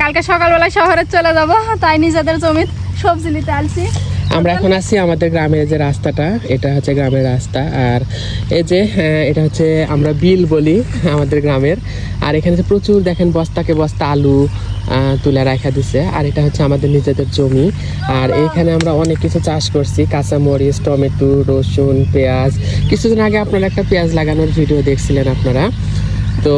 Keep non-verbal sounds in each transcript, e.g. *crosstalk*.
কালকে সকালবেলা শহরে চলে যাব তাই নিজেদের জমি সবজি নিতে আসছি আমরা এখন আছি আমাদের গ্রামের যে রাস্তাটা এটা হচ্ছে গ্রামের রাস্তা। আর এই যে হ্যাঁ, এটা হচ্ছে আমরা বিল বলি আমাদের গ্রামের। আর এখানে যে প্রচুর দেখেন বস্তাকে বস্তা আলু তুলে রাখা দিছে। আর এটা হচ্ছে আমাদের নিজেদের জমি। আর এইখানে আমরা অনেক কিছু চাষ করছি। কাঁচামরিচ টমেটো রসুন পেঁয়াজ। কিছুদিন আগে আপনারা একটা পেঁয়াজ লাগানোর ভিডিও দেখছিলেন আপনারা। তো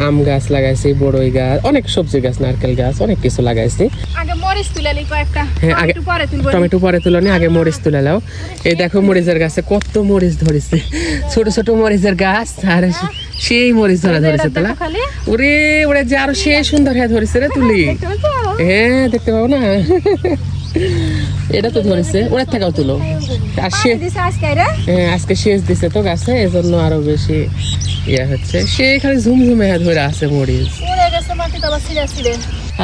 আম গাছ লাগাইছি বড়ই গাছ অনেক সবজি গাছ নারকেল গাছ অনেক কিছু লাগাইছি। আগে মরিচ তুলে নি কয়েকটা হ্যাঁ, আগে- পরে টমেটো পরে তুলনি আগে মরিচ তুলে নাও। এই দেখো মরিচের গাছে কত মরিচ ধরেছে। ছোট ছোট মরিচের গাছ আর সেই মরিচ ধরা ধরেছে তালা। ওরে ওরে যে আরও সে সুন্দর হয়ে ধরেছে রে তুলি। *laughs* হ্যাঁ দেখতে পাবো না। এটা তো ধরেছে ওরা থাকাও তুলো। আর সে হ্যাঁ, আজকে শেষ দিছে তো গাছে এজন্য আরও বেশি ইয়ে হচ্ছে। সে খালি ঝুমঝুমে ধরে আছে মরিচ।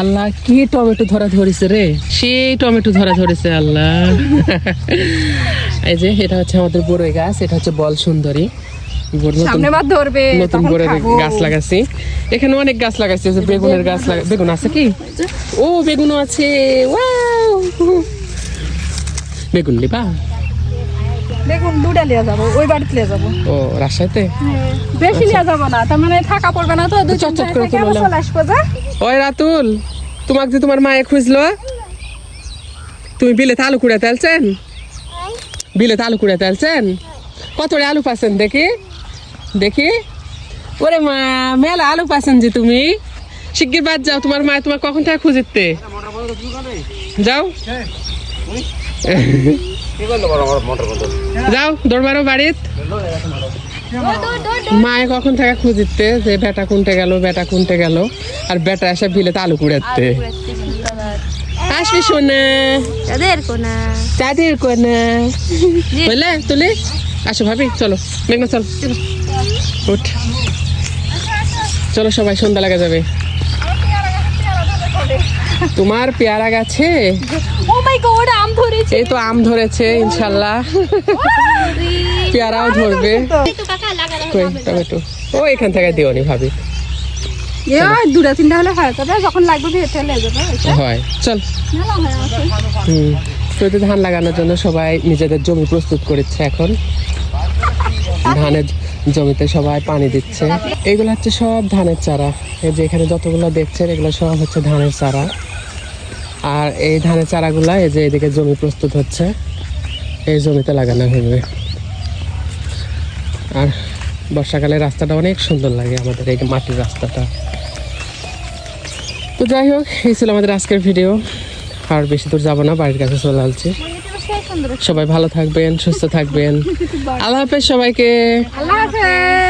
আল্লাহ কি টমেটো ধরা ধরেছে রে? সেই টমেটো ধরা ধরেছে আল্লাহ। এই যে এটা হচ্ছে আমাদের বড়ই গাছ এটা হচ্ছে বল সুন্দরী। নতুন ধরবে নতুন করে গাছ লাগাচ্ছি। এখানে অনেক গাছ লাগাচ্ছি বেগুনের গাছ লাগা বেগুন আছে কি? ও বেগুনও আছে। বেগুন নিবা দেখুন দুটা লিয়ে যাব ওই বাড়িতে লিয়ে যাব। ও রাজশাহীতে? বেশি লিয়ে যাব না তার মানে থাকা পড়বে না তো দুই চট চট করে তুলে চলে আসব যে। ওই রাতুল তোমাকে যে তোমার মায়ে খুঁজলো তুমি বিলে আলু কুড়াতে আলছেন বিলে আলু কুড়াতে আলছেন কত আলু পাচ্ছেন দেখি? দেখি। ওরে মা মেলা আলু পাচ্ছেন যে তুমি। শিগগির বাদ যাও তোমার মা তোমার কখন থেকে খুঁজিতে? যাও। *laughs* যাও দৌড় বাড়িত। মায়ে কখন থেকে খুঁজিতে যে বেটা কোনটে গেল বেটা কোনটে গেল আর বেটা এসে বিলে আলু কুড়াতে আসবি শোনা তাদের কোনা। বুঝলে তুলি? আসো ভাবি চলো। মেঘনা চল। উঠ। চলো সবাই সন্ধ্যা লাগা যাবে। তোমার পেয়ারা গাছে? ও মাই গড আম ধরেছে। এই তো আম ধরেছে ইনশাল্লাহ। পেয়ারাও ধরবে। টমেটো? ও এখান থেকে দিওনি ভাবি। দুটা তিনটা হলে হয় তবে যখন লাগবে ভেতরে যাবে হয় চল। হুম তো ধান লাগানোর জন্য সবাই নিজেদের জমি প্রস্তুত করেছে এখন। ধানের জমিতে সবাই পানি দিচ্ছে। এগুলো হচ্ছে সব ধানের চারা। এই যে এখানে যতগুলো দেখছেন এগুলো সব হচ্ছে ধানের চারা। আর এই ধানের চারাগুলা এই যে এদিকে জমি প্রস্তুত হচ্ছে এই জমিতে লাগানো হবে। আর বর্ষাকালে রাস্তাটা অনেক সুন্দর লাগে আমাদের এই মাটির রাস্তাটা। তো যাই হোক এই ছিল আমাদের আজকের ভিডিও। আর বেশি দূর যাব না বাড়ির কাছে চলে আসছি। সবাই ভালো থাকবেন সুস্থ থাকবেন। *laughs* আল্লাহ হাফেজ সবাইকে। আল্লাহ হাফেজ।